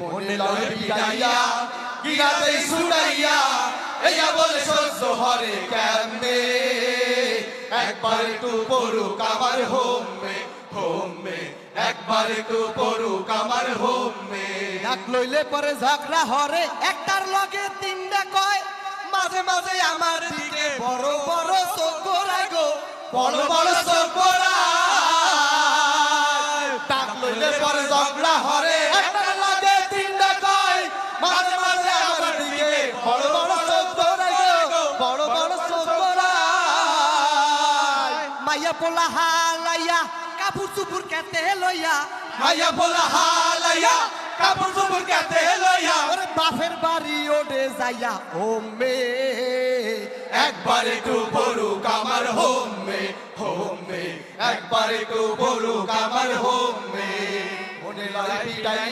মনে লয় পিটাইয়া গিরাতে সুড়াইয়া এইয়া বলে সহ্য হরে কেমনে? একবার একটু পড়ুক আমার হোমে হোমে। একবার একটু পড়ুক আমার হোমে। ডাক লইলে পরে ঝগড়া হরে একটার লগে তিনটা কয়। মাঝে মাঝে আমার দিকে বড় বড় চোখ গোড়ায় গো। বড় বড় চোখরা টাক লইলে পরে ঝগড়া হরে মাইয়া পোলা হালাইয়া কাপড় চুপুর কেতে লইয়া। মাইয়া বলা হালাইয়া কাপড় চোপড় কাতে লইয়া। ওরে বাপের বাড়ি ওডে যাইয়া ও মে একবার একটু পড়ুক আমার হোমে হোমে। একবার একটু পড়ুক আমার হোমে। মনে পিটাইয়া